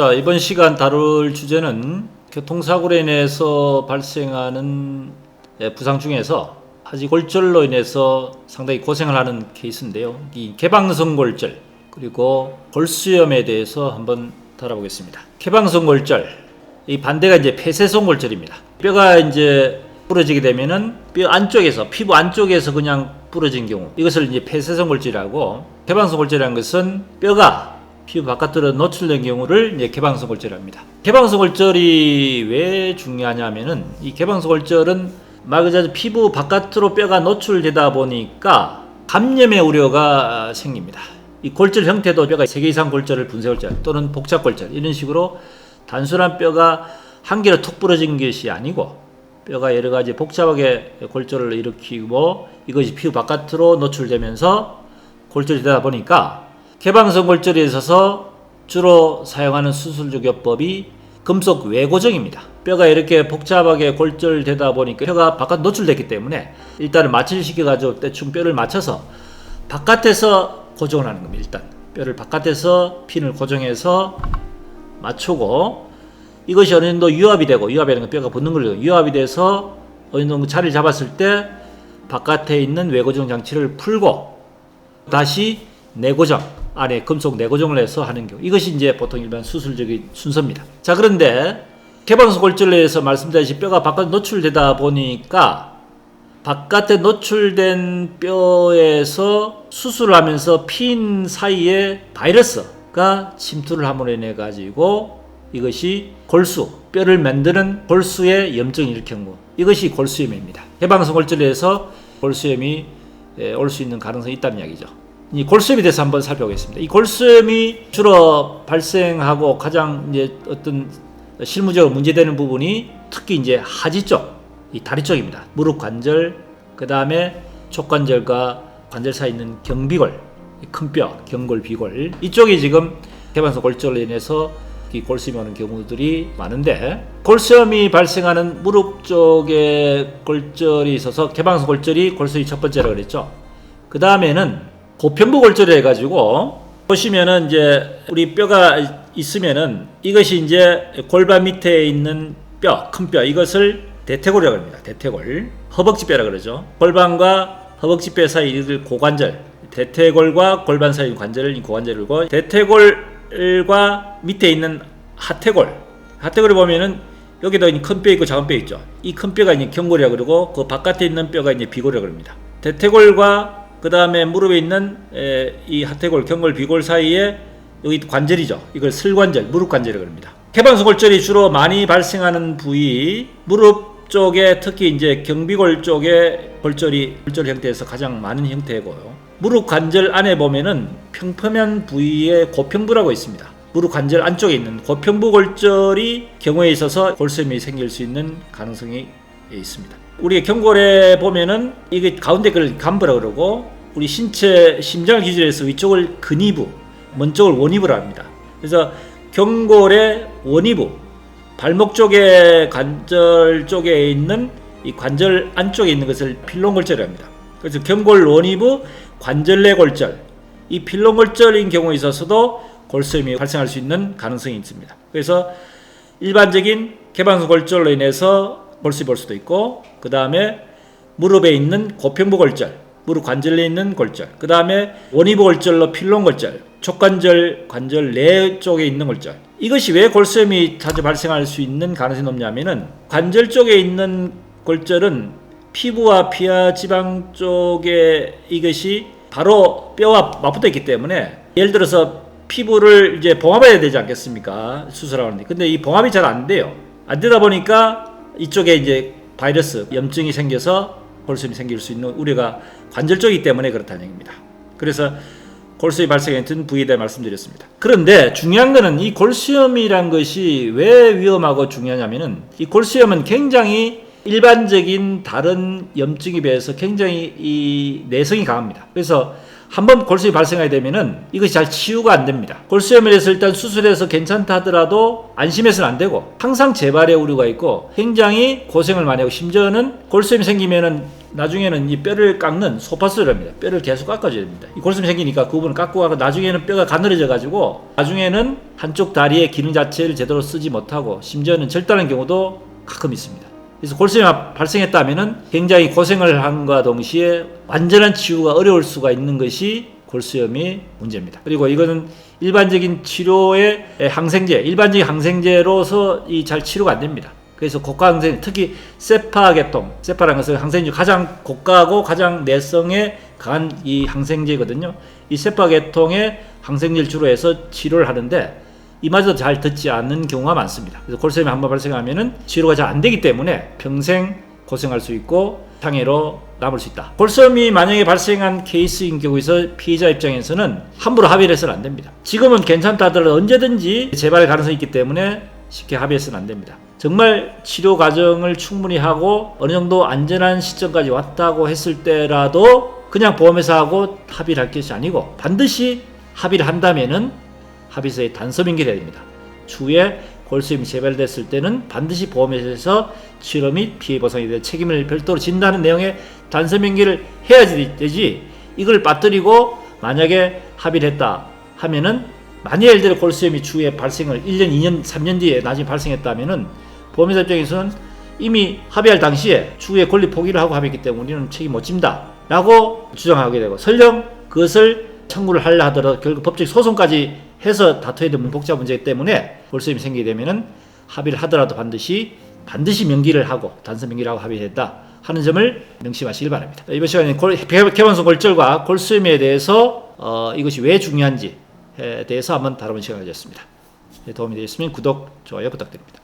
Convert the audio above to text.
자, 이번 시간 다룰 주제는 교통사고로 인해서 발생하는 예, 부상 중에서 하지골절로 인해서 상당히 고생을 하는 케이스인데요. 이 개방성 골절 그리고 골수염에 대해서 한번 다뤄보겠습니다. 개방성 골절 이 반대가 이제 폐쇄성 골절입니다. 뼈가 이제 부러지게 되면은 뼈 안쪽에서 피부 안쪽에서 그냥 부러진 경우 이것을 이제 폐쇄성 골절이라고 개방성 골절이라는 것은 뼈가 피부 바깥으로 노출된 경우를 이제 개방성 골절합니다. 개방성 골절이 왜 중요하냐면은 이 개방성 골절은 말 그대로 피부 바깥으로 뼈가 노출되다 보니까 감염의 우려가 생깁니다. 이 골절 형태도 뼈가 3개 이상 골절을 분쇄 골절 또는 복잡 골절 이런 식으로 단순한 뼈가 한 개로 툭 부러진 것이 아니고 뼈가 여러 가지 복잡하게 골절을 일으키고 이것이 피부 바깥으로 노출되면서 골절이 되다 보니까 개방성 골절에 있어서 주로 사용하는 수술적 요법이 금속 외고정입니다. 뼈가 이렇게 복잡하게 골절되다 보니까 뼈가 바깥 노출됐기 때문에 일단은 마취를 시켜가지고 대충 뼈를 맞춰서 바깥에서 고정을 하는 겁니다. 일단 뼈를 바깥에서 핀을 고정해서 맞추고 이것이 어느 정도 유압이 되고 유압이 되는 건 뼈가 붙는 거죠. 유압이 돼서 어느 정도 자리를 잡았을 때 바깥에 있는 외고정 장치를 풀고 다시 내고정 안에 금속 내고정을 해서 하는 경우 이것이 이제 보통 일반 수술적인 순서입니다. 자 그런데 개방성 골절에서 말씀드렸듯이 뼈가 바깥 노출되다 보니까 바깥에 노출된 뼈에서 수술을 하면서 핀 사이에 바이러스가 침투를 함으로 인해 가지고 이것이 골수 뼈를 만드는 골수에 염증이 일으킨 거 이것이 골수염입니다. 개방성 골절에서 골수염이 올 수 있는 가능성이 있다는 이야기죠. 이 골수염에 대해서 한번 살펴보겠습니다. 이 골수염이 주로 발생하고 가장 이제 어떤 실무적으로 문제되는 부분이 특히 이제 하지 쪽, 이 다리 쪽입니다. 무릎 관절, 그 다음에 촉관절과 관절 사이 있는 경비골, 큰 뼈, 경골, 비골 이쪽이 지금 개방성 골절로 인해서 이 골수염이 오는 경우들이 많은데 골수염이 발생하는 무릎 쪽에 골절이 있어서 개방성 골절이 골수염이 첫 번째라고 그랬죠. 그 다음에는 고편부 골절을 해가지고 보시면은 이제 우리 뼈가 있으면은 이것이 이제 골반 밑에 있는 뼈, 큰 뼈 이것을 대퇴골이라고 합니다. 대퇴골, 허벅지 뼈라 그러죠. 골반과 허벅지 뼈 사이 이를 고관절, 대퇴골과 골반 사이 관절을 고관절이고 대퇴골과 밑에 있는 하퇴골, 하퇴골을 보면은 여기도 큰뼈 있고 작은 뼈 있죠. 이 큰 뼈가 이제 경골이라고 그러고 그 바깥에 있는 뼈가 이제 비골이라고 합니다. 대퇴골과 그 다음에 무릎에 있는 에, 이 하태골, 경골, 비골 사이에 여기 관절이죠. 이걸 슬관절, 무릎 관절이라고 합니다. 개방성 골절이 주로 많이 발생하는 부위 무릎 쪽에 특히 이제 경비골 쪽에 골절이 골절 형태에서 가장 많은 형태고요. 무릎 관절 안에 보면은 평평한 부위에 고평부라고 있습니다. 무릎 관절 안쪽에 있는 고평부 골절이 경우에 있어서 골수염이 생길 수 있는 가능성이 있습니다. 우리 경골에 보면은 이게 가운데 걸 간부라 그러고 우리 신체 심장을 기준해서 위쪽을 근위부, 먼 쪽을 원위부라 합니다. 그래서 경골의 원위부, 발목 쪽에 관절 쪽에 있는 이 관절 안쪽에 있는 것을 필론골절이라 합니다. 그래서 경골 원위부 관절내 골절, 이 필론골절인 경우에 있어서도 골수염이 발생할 수 있는 가능성이 있습니다. 그래서 일반적인 개방성 골절로 인해서 골수염이 볼 수도 있고 그 다음에 무릎에 있는 고평부 골절, 무릎 관절에 있는 골절, 그 다음에 원위부 골절로 필론 골절, 촉관절 관절 내 쪽에 있는 골절. 이것이 왜 골수염이 자주 발생할 수 있는 가능성이 높냐면은 관절 쪽에 있는 골절은 피부와 피하 지방 쪽에 이것이 바로 뼈와 맞붙어 있기 때문에 예를 들어서 피부를 이제 봉합해야 되지 않겠습니까? 수술하는데. 근데 이 봉합이 잘 안 돼요. 안 되다 보니까 이쪽에 이제 바이러스, 염증이 생겨서 골수염이 생길 수 있는 우려가 관절 쪽이기 때문에 그렇다는 얘기입니다. 그래서 골수염이 발생했던 부위에 대해 말씀드렸습니다. 그런데 중요한 거는 이 골수염이란 것이 왜 위험하고 중요하냐면은 이 골수염은 굉장히 일반적인 다른 염증에 비해서 굉장히 이 내성이 강합니다. 그래서 한번 골수염이 발생하게 되면은 이것이 잘 치유가 안 됩니다. 골수염에 대해서 일단 수술해서 괜찮다 하더라도 안심해서는 안 되고 항상 재발의 우려가 있고 굉장히 고생을 많이 하고 심지어는 골수염이 생기면은 나중에는 이 뼈를 깎는 소파수를 합니다. 뼈를 계속 깎아줘야 됩니다. 이 골수염이 생기니까 그 부분을 깎고 가고 나중에는 뼈가 가늘어져 가지고 나중에는 한쪽 다리의 기능 자체를 제대로 쓰지 못하고 심지어는 절단하는 경우도 가끔 있습니다. 그래서 골수염이 발생했다면은 굉장히 고생을 함과 동시에 완전한 치유가 어려울 수가 있는 것이 골수염이 문제입니다. 그리고 이거는 일반적인 치료의 항생제, 일반적인 항생제로서 이 잘 치료가 안 됩니다. 그래서 고가 항생, 특히 세파 계통, 세파라는 것은 항생제 중 가장 고가고 가장 내성에 강한 이 항생제거든요. 이 세파 계통의 항생제를 주로 해서 치료를 하는데 이마저도 잘 듣지 않는 경우가 많습니다. 그래서 골수염이 한 번 발생하면은 치료가 잘 안 되기 때문에 평생 고생할 수 있고 장애로 남을 수 있다. 골수염이 만약에 발생한 케이스인 경우에서 피해자 입장에서는 함부로 합의를 해서는 안 됩니다. 지금은 괜찮다 하더라도 언제든지 재발 가능성이 있기 때문에 쉽게 합의해서는 안 됩니다. 정말 치료 과정을 충분히 하고 어느 정도 안전한 시점까지 왔다고 했을 때라도 그냥 보험회사하고 합의를 할 것이 아니고 반드시 합의를 한다면은 합의서에 단서 명기를 해야 됩니다. 추후에 골수염이 재발됐을 때는 반드시 보험회사에서 치료 및 피해 보상에 대한 책임을 별도로 진다는 내용의 단서 명기를 해야지 되지 이걸 빠뜨리고 만약에 합의를 했다 하면은 만약 예를 들어 골수염이 추후에 발생을 1년, 2년, 3년 뒤에 나중에 발생했다면은 보험회사 입장에서는 이미 합의할 당시에 추후에 권리 포기를 하고 합의했기 때문에 우리는 책임 못 집니다 라고 주장하게 되고 설령 그것을 청구를 하려 하더라도 결국 법적 소송까지 해서 다투어야 되는 복잡 문제이기 때문에 골수염이 생기게 되면은 합의를 하더라도 반드시 반드시 명기를 하고 단서 명기를 하고 합의했다 하는 점을 명심하시길 바랍니다. 이번 시간에 골, 개방성 골절과 골수염에 대해서 어, 이것이 왜 중요한지에 대해서 한번 다뤄본 시간을 가졌습니다. 네, 도움이 되셨으면 구독, 좋아요 부탁드립니다.